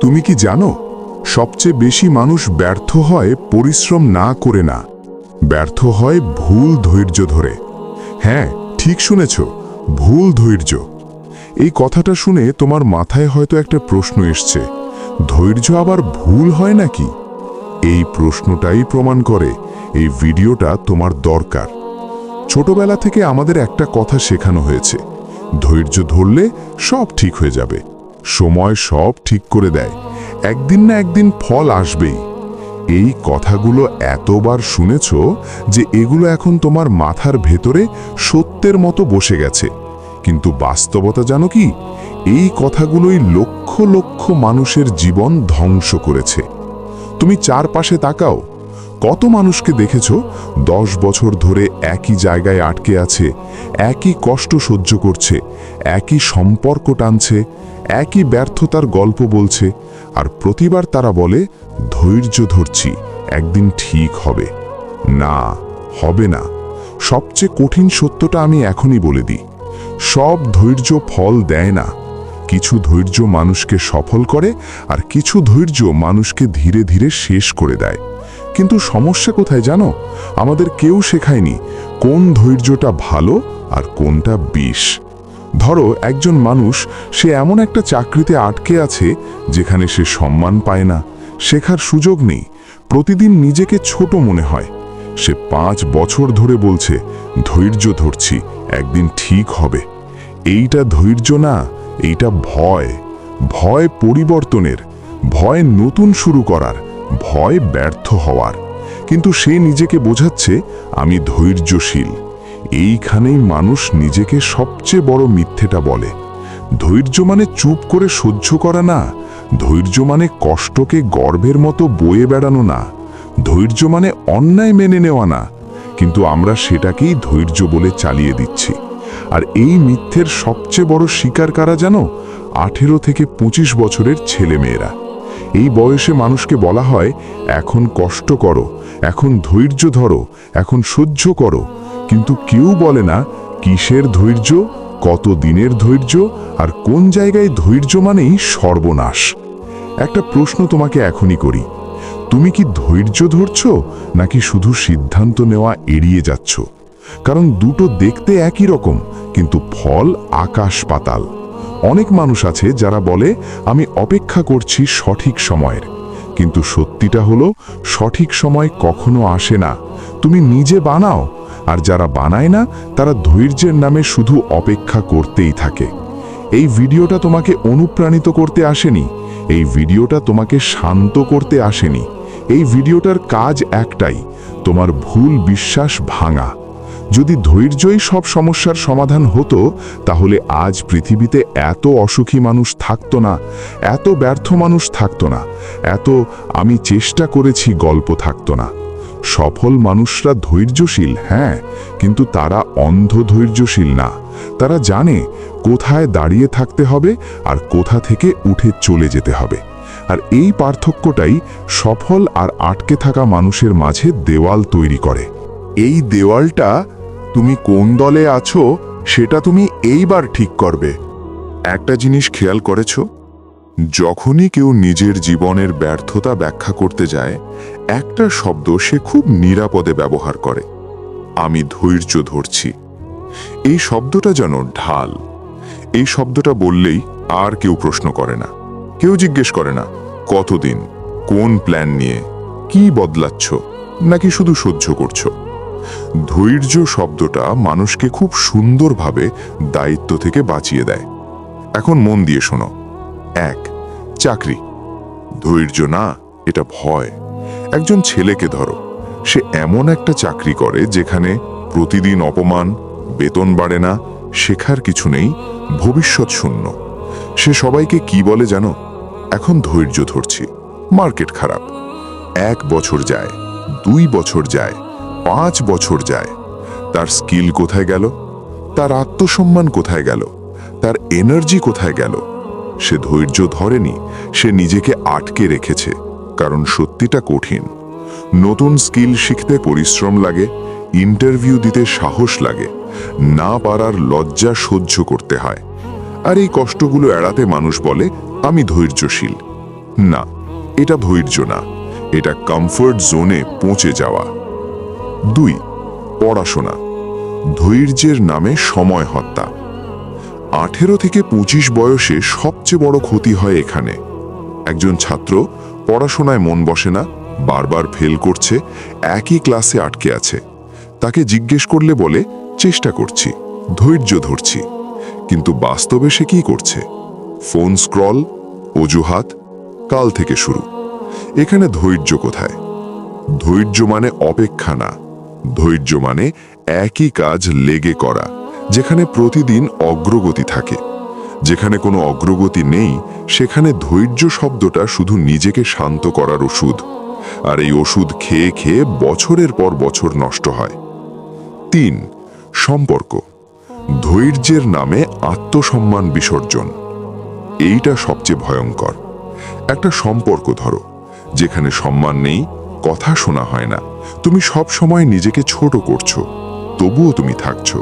তুমি কি জানো, সবচেয়ে বেশি মানুষ ব্যর্থ হয় পরিশ্রম না করে না। ব্যর্থ হয় ভুল ধৈর্য ধরে। হ্যাঁ ঠিক শুনেছ, ভুল ধৈর্য। এই কথাটা শুনে তোমার মাথায় হয়তো একটা প্রশ্ন এসছে, ধৈর্য আবার ভুল হয় নাকি? এই প্রশ্নটাই প্রমাণ করে, এই ভিডিওটা তোমার দরকার। ছোটবেলা থেকে আমাদের একটা কথা শেখানো হয়েছে ধৈর্য ধরলে সব ঠিক হয়ে যাবে। সময় সব ঠিক করে দেয়। একদিন না একদিন ফল আসবেই। এই কথাগুলো এতবার শুনেছ যে এগুলো এখন তোমার মাথার ভেতরে সত্যের মতো বসে গেছে। কিন্তু বাস্তবতা জানো কি? এই কথাগুলোই লক্ষ লক্ষ মানুষের জীবন ধ্বংস করেছে। তুমি চারপাশে তাকাও। কত মানুষকে দেখেছ? দশ বছর ধরে একই জায়গায় আটকে আছে, একই কষ্ট সহ্য করছে, একই সম্পর্ক টানছে, একই ব্যর্থতার গল্প বলছে, আর প্রতিবার তারা বলে, ধৈর্য ধরছি, একদিন ঠিক হবে। না হবে না। সবচেয়ে কঠিন সত্যটা আমি এখনই বলে দিই। সব ধৈর্য ফল দেয় না। কিছু ধৈর্য মানুষকে সফল করে, আর কিছু ধৈর্য মানুষকে ধীরে ধীরে শেষ করে দেয়। কিন্তু সমস্যা কোথায় জানো? আমাদের কেউ শেখায়নি কোন ধৈর্যটা ভালো আর কোনটা বিষ। ধরো, একজন মানুষ, সে এমন একটা চাকরিতে আটকে আছে যেখানে সে সম্মান পায় না, শেখার সুযোগ নেই, প্রতিদিন নিজেকে ছোট মনে হয়। সে পাঁচ বছর ধরে বলছে, ধৈর্য ধরছি, একদিন ঠিক হবে। এইটা ধৈর্য না, এইটা ভয়। ভয় পরিবর্তনের, ভয় নতুন শুরু করার। ভয় ব্যর্থ হওয়ার। কিন্তু সে নিজেকে বোঝাচ্ছে, আমি ধৈর্যশীল। এইখানেই মানুষ নিজেকে সবচেয়ে বড় মিথ্যেটা বলে। ধৈর্য মানে চুপ করে সহ্য করা না। ধৈর্য মানে কষ্টকে গর্ভের মতো বয়ে বেড়ানো না। ধৈর্য মানে অন্যায় মেনে নেওয়া না। কিন্তু আমরা সেটাকেই ধৈর্য বলে চালিয়ে দিচ্ছি। আর এই মিথ্যের সবচেয়ে বড় শিকার কারা জানো? আঠেরো থেকে ২৫ বছরের ছেলেমেয়েরা। এই বয়সে মানুষকে বলা হয়, এখন কষ্ট করো, এখন ধৈর্য ধরো, এখন সহ্য করো। কিন্তু কেউ বলে না, কিসের ধৈর্য, কত দিনের ধৈর্য, আর কোন জায়গায় ধৈর্য মানেই সর্বনাশ? একটা প্রশ্ন তোমাকে এখনই করি, তুমি কি ধৈর্য ধরছ, নাকি শুধু সিদ্ধান্ত নেওয়া এড়িয়ে যাচ্ছ? কারণ দুটো দেখতে একই রকম, কিন্তু ফল আকাশ পাতাল। অনেক মানুষ আছে যারা বলে, আমি অপেক্ষা করছি সঠিক সময়ের। কিন্তু সত্যিটা হলো, সঠিক সময় কখনো আসে না। তুমি নিজে বানাও, আর যারা বানায় না, তারা ধৈর্যের নামে শুধু অপেক্ষা করতেই থাকে। এই ভিডিওটা তোমাকে অনুপ্রাণিত করতে আসেনি। এই ভিডিওটা তোমাকে শান্ত করতে আসেনি। এই ভিডিওটার কাজ একটাই, তোমার ভুল বিশ্বাস ভাঙা। যদি ধৈর্যই সব সমস্যার সমাধান হতো, তাহলে আজ পৃথিবীতে এত অসুখী মানুষ থাকতো না, এত ব্যর্থ মানুষ থাকতো না, এত আমি চেষ্টা করেছি গল্প থাকতো না। সফল মানুষরা ধৈর্যশীল হ্যাঁ কিন্তু তারা অন্ধ ধৈর্যশীল না। তারা জানে কোথায় দাঁড়িয়ে থাকতে হবে আর কোথা থেকে উঠে চলে যেতে হবে। আর এই পার্থক্যটাই সফল আর আটকে থাকা মানুষের মাঝে দেওয়াল তৈরি করে। এই দেওয়ালটা তুমি কোন দলে আছো, সেটা তুমি এইবার ঠিক করবে। একটা জিনিস খেয়াল করেছ? যখনই কেউ নিজের জীবনের ব্যর্থতা ব্যাখ্যা করতে যায়, একটা শব্দ সে খুব নিরাপদে ব্যবহার করে। আমি ধৈর্য ধরছি। এই শব্দটা যেন ঢাল। এই শব্দটা বললেই আর কেউ প্রশ্ন করে না। কেউ জিজ্ঞেস করে না, কতদিন? কোন প্ল্যান নিয়ে? কি বদলাচ্ছ? নাকি শুধু সহ্য করছ? ধৈর্য শব্দটা মানুষকে খুব সুন্দরভাবে দায়িত্ব থেকে বাঁচিয়ে দেয়। এখন মন দিয়ে শোনো। এক, চাকরি। ধৈর্য না, এটা ভয়। একজন ছেলেকে ধরো, সে এমন একটা চাকরি করে যেখানে প্রতিদিন অপমান, বেতন বাড়ে না, শেখার কিছু নেই, ভবিষ্যৎ শূন্য। সে সবাইকে কি বলে জানো? এখন ধৈর্য ধরছি, মার্কেট খারাপ। এক বছর যায়, দুই বছর যায় পাঁচ বছর যায়। তার স্কিল কোথায় গেল? তার আত্মসম্মান কোথায় গেল? তার এনার্জি কোথায় গেল? সে ধৈর্য ধরেনি, সে নিজেকে আটকে রেখেছে, কারণ সত্যিটা কঠিন। নতুন স্কিল শিখতে পরিশ্রম লাগে, ইন্টারভিউ দিতে সাহস লাগে, না পারার লজ্জা সহ্য করতে হয়। আর এই কষ্টগুলো এড়াতে মানুষ বলে, আমি ধৈর্যশীল। না, এটা ধৈর্য না, এটা কমফোর্ট জোনে পৌঁছে যাওয়া। দুই, পড়াশোনা। ধৈর্যের নামে সময় হত্যা। আঠেরো থেকে পঁচিশ বয়সে সবচেয়ে বড় ক্ষতি হয় এখানে। একজন ছাত্র পড়াশোনায় মন বসে না, বারবার ফেল করছে, একই ক্লাসে আটকে আছে। তাকে জিজ্ঞেস করলে বলে, চেষ্টা করছি, ধৈর্য ধরছি। কিন্তু বাস্তবে সে কি করছে? ফোন স্ক্রল, অজুহাত, কাল থেকে শুরু। এখানে ধৈর্য কোথায়? ধৈর্য মানে অপেক্ষা না ধৈর্য মানে একই কাজ লেগে করা, যেখানে প্রতিদিন অগ্রগতি থাকে। যেখানে কোনো অগ্রগতি নেই, সেখানে ধৈর্য শব্দটা শুধু নিজেকে শান্ত করার ওষুধ, আর এই ওষুধ খেয়ে খেয়ে বছরের পর বছর নষ্ট হয়। তিন, সম্পর্ক। ধৈর্যের নামে আত্মসম্মান বিসর্জন। এইটা সবচেয়ে ভয়ঙ্কর। একটা সম্পর্ক ধরো, যেখানে সম্মান নেই কথা শোনা হয় না। তুমি সব সময় নিজেকে ছোট করছ, তবুও তুমি থাকছ।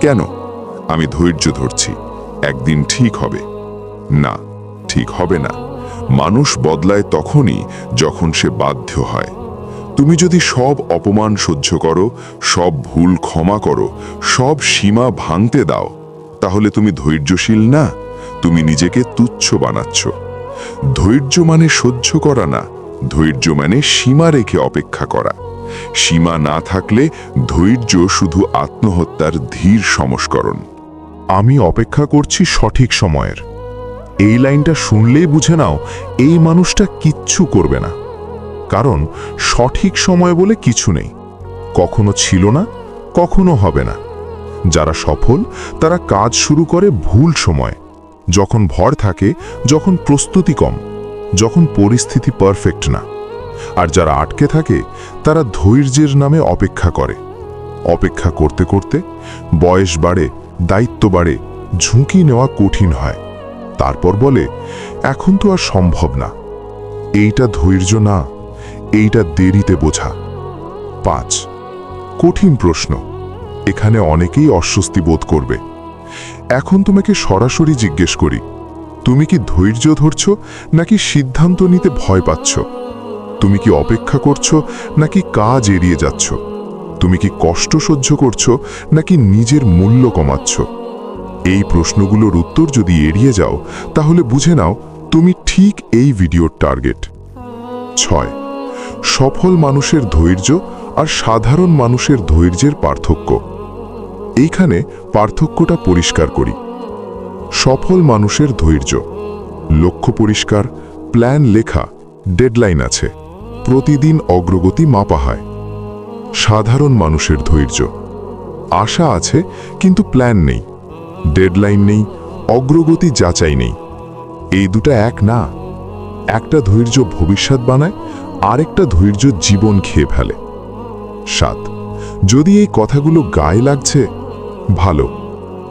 কেন? আমি ধৈর্য ধরছি, একদিন ঠিক হবে। না, ঠিক হবে না। মানুষ বদলায় তখনই যখন সে বাধ্য হয়। তুমি যদি সব অপমান সহ্য করো, সব ভুল ক্ষমা করো, সব সীমা ভাঙতে দাও, তাহলে তুমি ধৈর্যশীল না? তুমি নিজেকে তুচ্ছ বানাচ্ছ। ধৈর্য মানে সহ্য করা না ধৈর্য মানে সীমা রেখে অপেক্ষা করা। সীমা না থাকলে ধৈর্য শুধু আত্মহত্যার ধীর সংস্করণ। আমি অপেক্ষা করছি সঠিক সময়ের। এই লাইনটা শুনলেই বুঝে নাও, এই মানুষটা কিচ্ছু করবে না। কারণ সঠিক সময় বলে কিছু নেই। কখনো ছিল না, কখনো হবে না। যারা সফল, তারা কাজ শুরু করে ভুল সময়। যখন ভর থাকে, যখন প্রস্তুতি কম। যখন পরিস্থিতি পারফেক্ট না। আর যারা আটকে থাকে, তারা ধৈর্যের নামে অপেক্ষা করে। অপেক্ষা করতে করতে বয়স বাড়ে, দায়িত্ব বাড়ে, ঝুঁকি নেওয়া কঠিন হয়। তারপর বলে, এখন তো আর সম্ভব না। এইটা ধৈর্য না, এইটা দেরিতে বোঝা। পাঁচ, কঠিন প্রশ্ন। এখানে অনেকেই অস্বস্তি বোধ করবে। এখন তোমাকে সরাসরি জিজ্ঞেস করি তুমি কি ধৈর্য ধরছ, নাকি সিদ্ধান্ত নিতে ভয় পাচ্ছ? তুমি কি অপেক্ষা করছ, নাকি কাজ এড়িয়ে যাচ্ছ? তুমি কি কষ্ট সহ্য করছ, নাকি নিজের মূল্য কমাচ্ছ? এই প্রশ্নগুলোর উত্তর যদি এড়িয়ে যাও, তাহলে বুঝে নাও তুমি ঠিক এই ভিডিওর টার্গেট। ছয়। সফল মানুষের ধৈর্য আর সাধারণ মানুষের ধৈর্যের পার্থক্য। এইখানে পার্থক্যটা পরিষ্কার করি। সফল মানুষের ধৈর্য। লক্ষ্য পরিষ্কার, প্ল্যান লেখা, ডেডলাইন আছে। প্রতিদিন অগ্রগতি মাপা হয়। সাধারণ মানুষের ধৈর্য। আশা আছে, কিন্তু প্ল্যান নেই। ডেডলাইন নেই, অগ্রগতি যাচাই নেই। এই দুটা এক না। একটা ধৈর্য ভবিষ্যৎ বানায়, আরেকটা ধৈর্য জীবন খেয়ে ফেলে। সাত। যদি এই কথাগুলো গায়ে লাগছে, ভালো।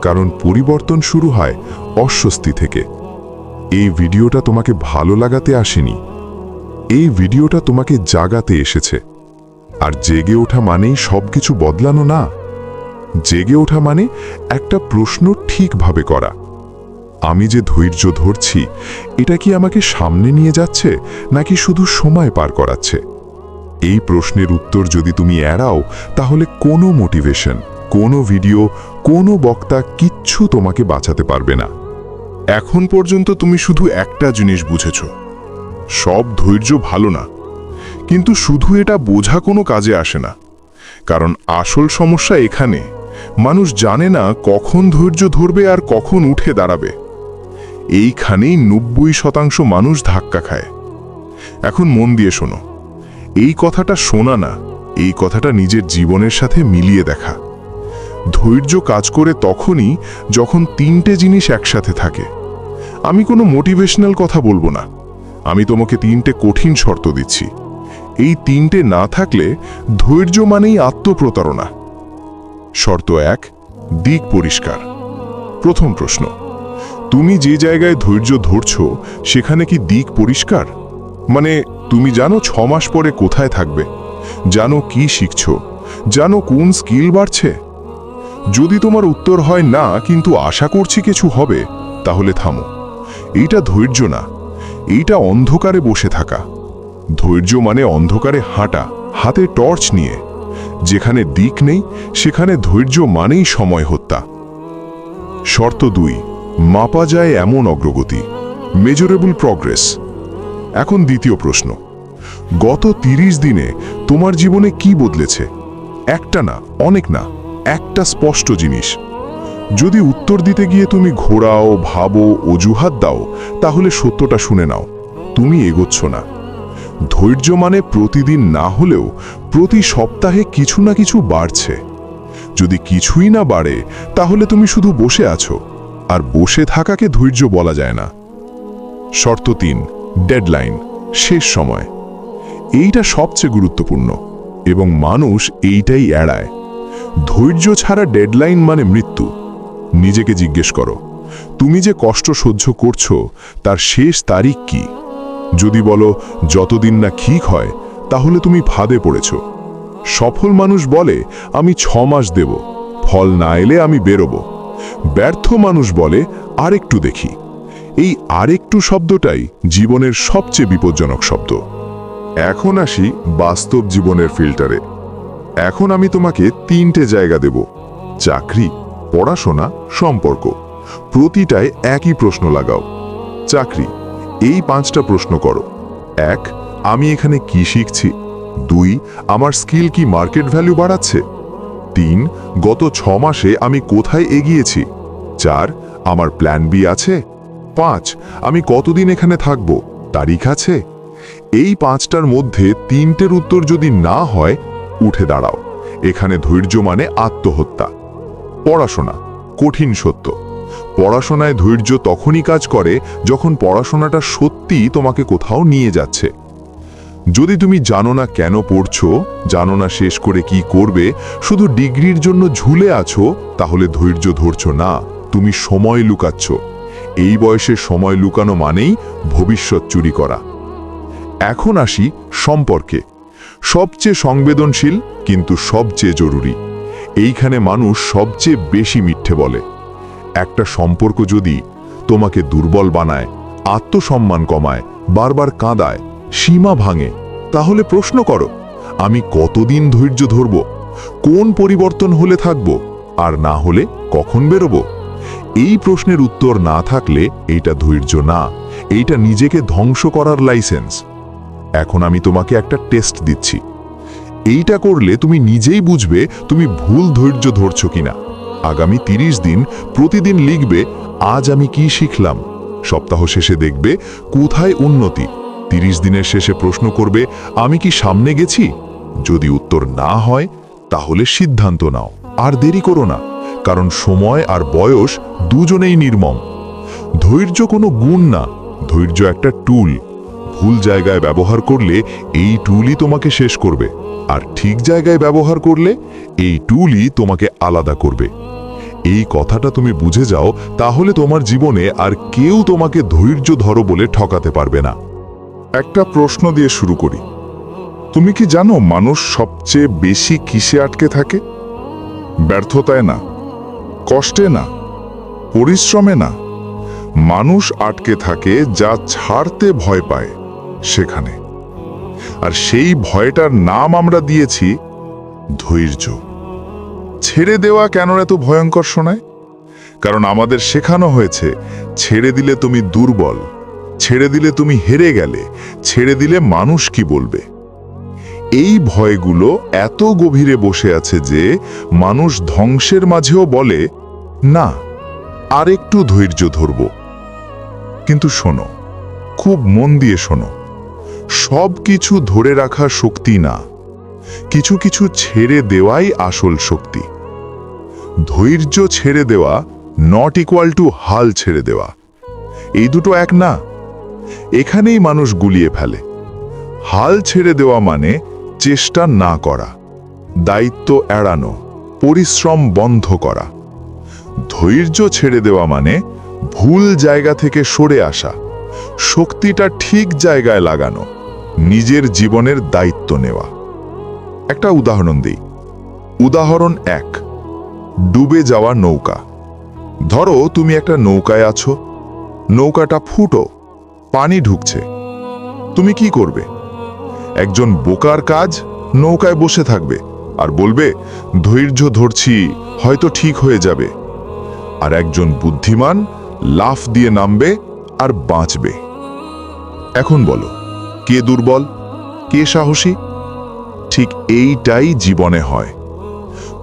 কারণ পরিবর্তন শুরু হয় অস্বস্তি থেকে। এই ভিডিওটা তোমাকে ভালো লাগাতে আসেনি। এই ভিডিওটা তোমাকে জাগাতে এসেছে। আর জেগে ওঠা মানেই সবকিছু বদলানো না। জেগে ওঠা মানে একটা প্রশ্ন ঠিকভাবে করা। আমি যে ধৈর্য ধরছি, এটা কি আমাকে সামনে নিয়ে যাচ্ছে, নাকি শুধু সময় পার করাচ্ছে? এই প্রশ্নের উত্তর যদি তুমি এড়াও, তাহলে কোনো মোটিভেশন, কোনো ভিডিও কোনো বক্তা কিচ্ছু তোমাকে বাঁচাতে পারবে না। এখন পর্যন্ত তুমি শুধু একটা জিনিস বুঝেছ। সব ধৈর্য ভালো না। কিন্তু শুধু এটা বোঝা কোনো কাজে আসে না। কারণ আসল সমস্যা এখানে, মানুষ জানে না কখন ধৈর্য ধরবে আর কখন উঠে দাঁড়াবে। এইখানেই নব্বই শতাংশ মানুষ ধাক্কা খায়। এখন মন দিয়ে শোনো। এই কথাটা শোনা না, এই কথাটা নিজের জীবনের সাথে মিলিয়ে দেখা। ধৈর্য কাজ করে তখনই যখন তিনটে জিনিস একসাথে থাকে। আমি কোনো মোটিভেশনাল কথা বলব না। আমি তোমাকে তিনটে কঠিন শর্ত দিচ্ছি। এই তিনটে না থাকলে ধৈর্য মানেই আত্মপ্রতারণা। শর্ত এক, দিক পরিষ্কার। প্রথম প্রশ্ন, তুমি যে জায়গায় ধৈর্য ধরছ, সেখানে কি দিক পরিষ্কার? মানে তুমি জানো ছ মাস পরে কোথায় থাকবে? জানো কি শিখছ? জানো কোন স্কিল বাড়ছে? যদি তোমার উত্তর হয় না, কিন্তু আশা করছি কিছু হবে, তাহলে থামো। এইটা ধৈর্য না। এইটা অন্ধকারে বসে থাকা। ধৈর্য মানে অন্ধকারে হাঁটা, হাতে টর্চ নিয়ে। যেখানে দিক নেই, সেখানে ধৈর্য মানেই সময় হত্যা। শর্ত দুই, মাপা যায় এমন অগ্রগতি। মেজরেবল প্রগ্রেস এখন দ্বিতীয় প্রশ্ন। গত তিরিশ দিনে তোমার জীবনে কি বদলেছে? একটা না, অনেক না। একটা স্পষ্ট জিনিস। যদি উত্তর দিতে গিয়ে তুমি ঘোরাও, ভাবো, অজুহাত দাও, তাহলে সত্যটা শুনে নাও, তুমি এগোচ্ছ না। ধৈর্য মানে প্রতিদিন না হলেও প্রতি সপ্তাহে কিছু না কিছু বাড়ছে। যদি কিছুই না বাড়ে, তাহলে তুমি শুধু বসে আছো, আর বসে থাকাকে ধৈর্য বলা যায় না। শর্ত তিন, ডেডলাইন, শেষ সময়। এইটা সবচেয়ে গুরুত্বপূর্ণ, এবং মানুষ এইটাই এড়ায়। ধৈর্য ছাড়া ডেডলাইন মানে মৃত্যু। নিজেকে জিজ্ঞেস করো, তুমি যে কষ্ট সহ্য করছ, তার শেষ তারিখ কি? যদি বলো, যতদিন না ঠিক হয়, তাহলে তুমি ফাঁদে পড়েছ। সফল মানুষ বলে, আমি ছ মাস দেব, ফল না এলে আমি বেরোব। ব্যর্থ মানুষ বলে, আরেকটু দেখি। এই আরেকটু শব্দটাই জীবনের সবচেয়ে বিপজ্জনক শব্দ। এখন আসি বাস্তব জীবনের ফিল্টারে। এখন আমি তোমাকে তিনটে জায়গা দেব। চাকরি, পড়াশোনা, সম্পর্ক। প্রতিটায় একই প্রশ্ন লাগাও। চাকরি, এই পাঁচটা প্রশ্ন করো। এক, আমি এখানে কি শিখছি? দুই, আমার স্কিল কি মার্কেট ভ্যালু বাড়াচ্ছে? তিন, গত ছ মাসে আমি কোথায় এগিয়েছি? চার, আমার প্ল্যান বি আছে? পাঁচ, আমি কতদিন এখানে থাকব? তারিখ আছে? এই পাঁচটার মধ্যে তিনটের উত্তর যদি না হয় উঠে দাঁড়াও। এখানে ধৈর্য মানে আত্মহত্যা। পড়াশোনা, কঠিন সত্য। পড়াশোনায় ধৈর্য তখনই কাজ করে যখন পড়াশোনাটা সত্যিই তোমাকে কোথাও নিয়ে যাচ্ছে। যদি তুমি জানো না কেন পড়ছো, জানো না শেষ করে কি করবে, শুধু ডিগ্রির জন্য ঝুলে আছো, তাহলে ধৈর্য ধরছো না, তুমি সময় লুকাচ্ছ। এই বয়সে সময় লুকানো মানেই ভবিষ্যৎ চুরি করা। এখন আসি সম্পর্কে। সবচেয়ে সংবেদনশীল, কিন্তু সবচেয়ে জরুরি। এইখানে মানুষ সবচেয়ে বেশি মিথ্যে বলে। একটা সম্পর্ক যদি তোমাকে দুর্বল বানায়, আত্মসম্মান কমায়, বারবার কাঁদায়, সীমা ভাঙে, তাহলে প্রশ্ন করো, আমি কতদিন ধৈর্য ধরব? কোন পরিবর্তন হলে থাকব? আর না হলে কখন বেরোব? এই প্রশ্নের উত্তর না থাকলে এইটা ধৈর্য না, এইটা নিজেকে ধ্বংস করার লাইসেন্স। এখন আমি তোমাকে একটা টেস্ট দিচ্ছি। এইটা করলে তুমি নিজেই বুঝবে তুমি ভুল ধৈর্য ধরছ কিনা। আগামী তিরিশ দিন প্রতিদিন লিখবে, আজ আমি কি শিখলাম? সপ্তাহ শেষে দেখবে, কোথায় উন্নতি? তিরিশ দিনের শেষে প্রশ্ন করবে, আমি কি সামনে গেছি? যদি উত্তর না হয়, তাহলে সিদ্ধান্ত নাও। আর দেরি করো না, কারণ সময় আর বয়স দুজনেই নির্মম। ধৈর্য কোনো গুণ না, ধৈর্য একটা টুল ভুল জায়গায় ব্যবহার করলে এই টুলই তোমাকে শেষ করবে। আর ঠিক জায়গায় ব্যবহার করলে এই টুলই তোমাকে আলাদা করবে। এই কথাটা তুমি বুঝে যাও, তাহলে তোমার জীবনে আর কেউ তোমাকে ধৈর্য ধরো বলে ঠকাতে পারবে না। একটা প্রশ্ন দিয়ে শুরু করি। তুমি কি জানো মানুষ সবচেয়ে বেশি কিসে আটকে থাকে? ব্যর্থতায় না, কষ্টে না, পরিশ্রমে না। মানুষ আটকে থাকে যা ছাড়তে ভয় পায়। সেখানে। আর সেই ভয়টার নাম আমরা দিয়েছি ধৈর্য। ছেড়ে দেওয়া কেন এত ভয়ঙ্কর শোনায়? কারণ আমাদের শেখানো হয়েছে, ছেড়ে দিলে তুমি দুর্বল, ছেড়ে দিলে তুমি হেরে গেলে, ছেড়ে দিলে মানুষ কি বলবে? এই ভয়গুলো এত গভীরে বসে আছে যে মানুষ ধ্বংসের মাঝেও বলে, না, আরেকটু ধৈর্য ধরব। কিন্তু শোনো, খুব মন দিয়ে শোনো সব কিছু ধরে রাখা শক্তি না। কিছু কিছু ছেড়ে দেওয়াই আসল শক্তি। ধৈর্য ছেড়ে দেওয়া নট ইকুয়াল টু হাল ছেড়ে দেওয়া। এই দুটো এক না। এখানেই মানুষ গুলিয়ে ফেলে। হাল ছেড়ে দেওয়া মানে চেষ্টা না করা, দায়িত্ব এড়ানো, পরিশ্রম বন্ধ করা। ধৈর্য ছেড়ে দেওয়া মানে ভুল জায়গা থেকে সরে আসা, শক্তিটা ঠিক জায়গায় লাগানো। নিজের জীবনের দায়িত্ব নেওয়া। একটা উদাহরণ দিই। উদাহরণ এক, ডুবে যাওয়া নৌকা। ধরো তুমি একটা নৌকায় আছো, নৌকাটা ফুটো, পানি ঢুকছে। তুমি কি করবে? একজন বোকার কাজ নৌকায় বসে থাকবে আর বলবে, ধৈর্য ধরছি, হয়তো ঠিক হয়ে যাবে। আর একজন বুদ্ধিমান লাফ দিয়ে নামবে আর বাঁচবে। এখন বলো কে দুর্বল, কে সাহসী? ঠিক এইটাই জীবনে হয়।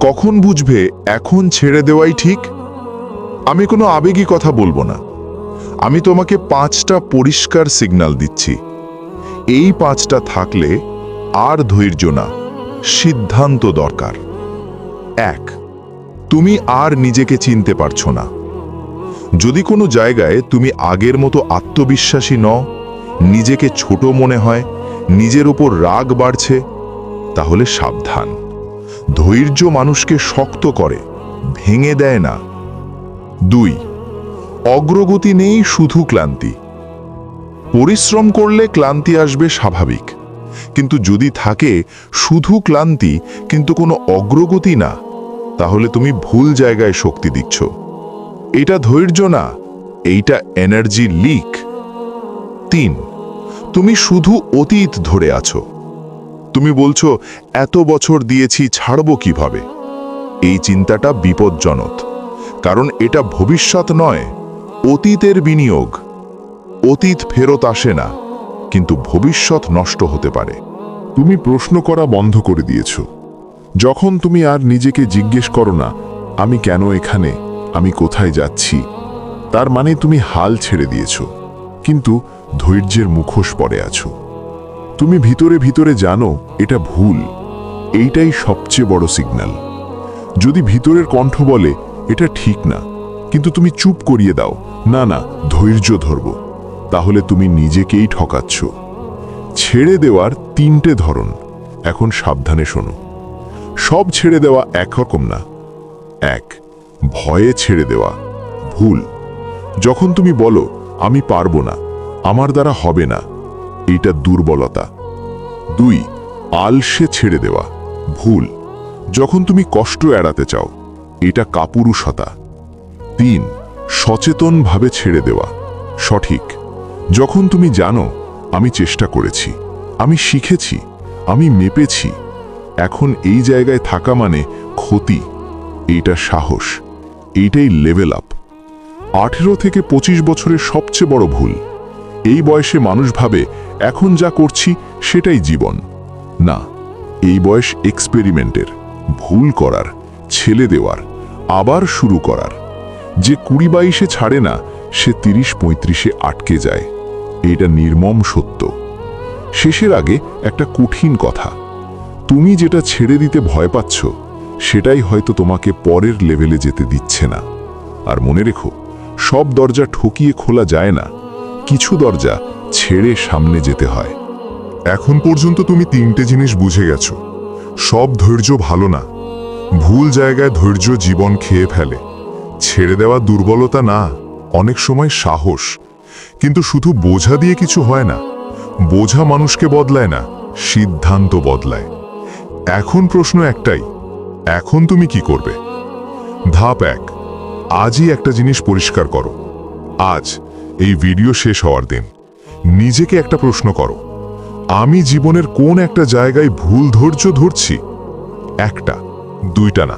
কখন বুঝবে এখন ছেড়ে দেওয়াই ঠিক? আমি কোনো আবেগী কথা বলব না। আমি তোমাকে পাঁচটা পরিষ্কার সিগন্যাল দিচ্ছি। এই পাঁচটা থাকলে আর ধৈর্য না, সিদ্ধান্ত দরকার। এক, তুমি আর নিজেকে চিনতে পারছ না। যদি কোনো জায়গায় তুমি আগের মতো আত্মবিশ্বাসী নও নিজেকে ছোট মনে হয়, নিজের ওপর রাগ বাড়ছে, তাহলে সাবধান। ধৈর্য মানুষকে শক্ত করে, ভেঙে দেয় না। দুই, অগ্রগতি নেই শুধু ক্লান্তি। পরিশ্রম করলে ক্লান্তি আসবে স্বাভাবিক, কিন্তু যদি থাকে শুধু ক্লান্তি, কিন্তু কোনো অগ্রগতি না, তাহলে তুমি ভুল জায়গায় শক্তি দিচ্ছ। এটা ধৈর্য না, এইটা এনার্জি লিক তিন, তুমি শুধু অতীত ধরে আছো। তুমি বলছো, এত বছর দিয়েছি, ছাড়ব কীভাবে? এই চিন্তাটা বিপজ্জনক, কারণ এটা ভবিষ্যৎ নয়, অতীতের বিনিয়োগ। অতীত ফেরত আসে না, কিন্তু ভবিষ্যৎ নষ্ট হতে পারে। তুমি প্রশ্ন করা বন্ধ করে দিয়েছ। যখন তুমি আর নিজেকে জিজ্ঞেস করো না, আমি কেন এখানে? আমি কোথায় যাচ্ছি? তার মানে তুমি হাল ছেড়ে দিয়েছ। কিন্তু ধৈর্যের মুখোশ পরে আছো। তুমি ভিতরে ভিতরে জানো, এটা ভুল। এইটাই সবচেয়ে বড় সিগন্যাল যদি ভিতরের কণ্ঠ বলে, এটা ঠিক না, কিন্তু তুমি চুপ করিয়ে দাও, না না, ধৈর্য ধরব, তাহলে তুমি নিজেকেই ঠকাচ্ছ। ছেড়ে দেওয়ার তিনটে ধরন। এখন সাবধানে শোনো। সব ছেড়ে দেওয়া একরকম না। এক, ভয়ে ছেড়ে দেওয়া। ভুল। যখন তুমি বলো আমি পারব না, আমার দ্বারা হবে না, এইটা দুর্বলতা। দুই, আলসে ছেড়ে দেওয়া, ভুল। যখন তুমি কষ্ট এড়াতে চাও, এটা কাপুরুষতা। তিন, সচেতনভাবে ছেড়ে দেওয়া, সঠিক। যখন তুমি জানো, আমি চেষ্টা করেছি, আমি শিখেছি, আমি মেপেছি, এখন এই জায়গায় থাকা মানে ক্ষতি, এইটা সাহস, এইটাই লেভেল আপ আঠেরো থেকে ২৫ বছরের সবচেয়ে বড় ভুল। এই বয়সে মানুষ ভাবে, এখন যা করছি সেটাই জীবন। না, এই বয়স এক্সপেরিমেন্টের, ভুল করার, ছেলে দেওয়ার, আবার শুরু করার। যে কুড়ি বাইশে ছাড়ে না, সে তিরিশ পঁয়ত্রিশে আটকে যায়। এটা নির্মম সত্য। শেষের আগে একটা কঠিন কথা। তুমি যেটা ছেড়ে দিতে ভয় পাচ্ছ, সেটাই হয়তো তোমাকে পরের লেভেলে যেতে দিচ্ছে না। আর মনে রেখো সব দরজা ঠকিয়ে খোলা যায় না। কিছু দরজা ছেড়ে সামনে যেতে হয়। এখন পর্যন্ত তুমি তিনটে জিনিস বুঝে গেছো। সব ধৈর্য ভালো না। ভুল জায়গায় ধৈর্য জীবন খেয়ে ফেলে। ছেড়ে দেওয়া দুর্বলতা না, অনেক সময় সাহস। কিন্তু শুধু বোঝা দিয়ে কিছু হয় না। বোঝা মানুষকে বদলায় না, সিদ্ধান্ত বদলায়। এখন প্রশ্ন একটাই, এখন তুমি কি করবে? ধাপ এক আজই একটা জিনিস পরিষ্কার করো। আজ এই ভিডিও শেষ হওয়ার দিন। নিজেকে একটা প্রশ্ন করো। আমি জীবনের কোন একটা জায়গায় ভুল ধৈর্য ধরছি? একটা, দুইটা না,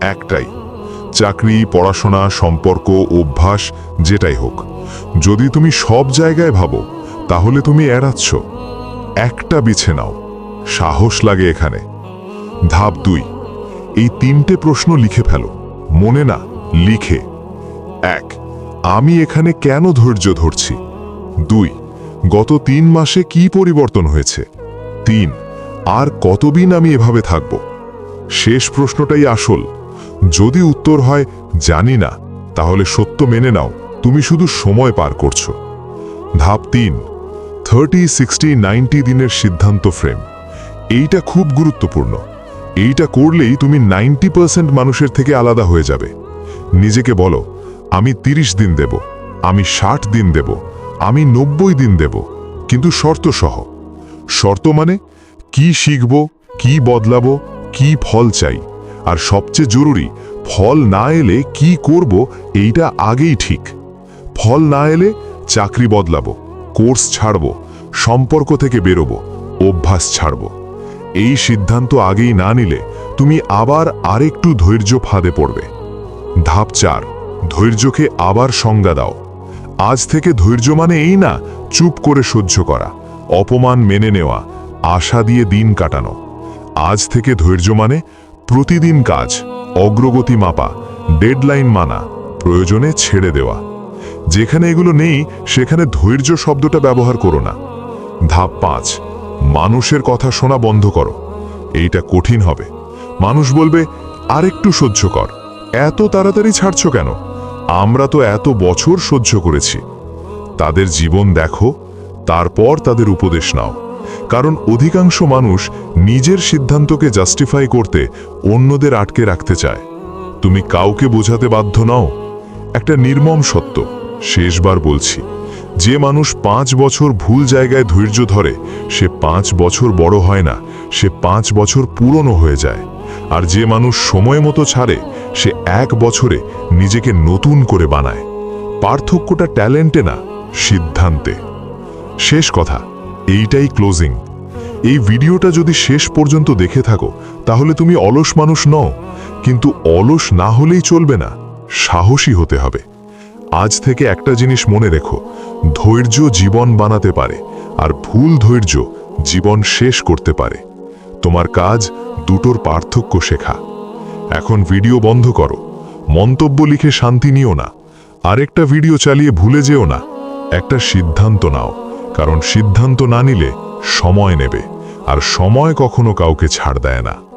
একটাই। চাকরি, পড়াশোনা, সম্পর্ক, অভ্যাস, যেটাই হোক। যদি তুমি সব জায়গায় ভাবো, তাহলে তুমি এড়াচ্ছ। একটা বিছে নাও। সাহস লাগে এখানে। ধাপ দুই, এই তিনটে প্রশ্ন লিখে ফেলো। মনে না লিখে। এক, আমি এখানে কেন ধৈর্য ধরছি? দুই, গত তিন মাসে কি পরিবর্তন হয়েছে? তিন, আর কতদিন আমি এভাবে থাকব? শেষ প্রশ্নটাই আসল। যদি উত্তর হয়, জানি না, তাহলে সত্য মেনে নাও, তুমি শুধু সময় পার করছ। ধাপ তিন, থার্টি, সিক্সটি, নাইনটি দিনের সিদ্ধান্ত ফ্রেম। এইটা খুব গুরুত্বপূর্ণ। এইটা করলেই তুমি নাইনটি পার্সেন্ট মানুষের থেকে আলাদা হয়ে যাবে। নিজেকে বলো, আমি তিরিশ দিন দেব, আমি ষাট দিন দেব, আমি নব্বই দিন দেব, কিন্তু শর্ত সহ। শর্ত মানে কি শিখব, কি বদলাবো, কি ফল চাই, আর সবচেয়ে জরুরি, ফল না এলে কি করব এইটা আগেই ঠিক। ফল না এলে চাকরি বদলাবো, কোর্স ছাড়বো, সম্পর্ক থেকে বেরোবো, অভ্যাস ছাড়বো। এই সিদ্ধান্ত আগেই না নিলে তুমি আবার আরেকটু ধৈর্য ফাঁদে পড়বে। ধাপ চার, ধৈর্যকে আবার সংজ্ঞা দাও। আজ থেকে ধৈর্য মানে এই না চুপ করে সহ্য করা, অপমান মেনে নেওয়া, আশা দিয়ে দিন কাটানো। আজ থেকে ধৈর্য মানে প্রতিদিন কাজ, অগ্রগতি মাপা, ডেডলাইন মানা, প্রয়োজনে ছেড়ে দেওয়া। যেখানে এগুলো নেই, সেখানে ধৈর্য শব্দটা ব্যবহার করো না। ধাপ পাঁচ, মানুষের কথা শোনা বন্ধ করো। এইটা কঠিন হবে। মানুষ বলবে, আরেকটু সহ্য কর। এত তাড়াতাড়ি ছাড়ছ কেন? আমরা তো এত বছর সহ্য করেছি। তাদের জীবন দেখো, তারপর তাদের উপদেশ নাও। কারণ অধিকাংশ মানুষ নিজের সিদ্ধান্তকে জাস্টিফাই করতে অন্যদের আটকে রাখতে চায়। তুমি কাউকে বোঝাতে বাধ্য নাও। একটা নির্মম সত্য, শেষবার বলছি, যে মানুষ পাঁচ বছর ভুল জায়গায় ধৈর্য ধরে, সে পাঁচ বছর বড় হয় না, সে পাঁচ বছর পুরনো হয়ে যায়। আর যে মানুষ সময় মতো ছাড়ে, সে এক বছরে নিজেকে নতুন করে বানায়। পার্থক্যটা ট্যালেন্টে না, সিদ্ধান্তে। শেষ কথা, এইটাই ক্লোজিং। এই ভিডিওটা যদি শেষ পর্যন্ত দেখে থাকো, তাহলে তুমি অলস মানুষ নও, কিন্তু অলস না হলেই চলবে না, সাহসী হতে হবে। আজ থেকে একটা জিনিস মনে রেখো, ধৈর্য জীবন বানাতে পারে, আর ভুল ধৈর্য জীবন শেষ করতে পারে। তোমার কাজ দুটোর পার্থক্য শেখা। এখন ভিডিও বন্ধ করো। মন্তব্য লিখে শান্তি নিও না। আরেকটা ভিডিও চালিয়ে ভুলে যেও না। একটা সিদ্ধান্ত নাও। কারণ সিদ্ধান্ত না নিলে সময় নেবে। আর সময় কখনো কাউকে ছাড় দেয় না।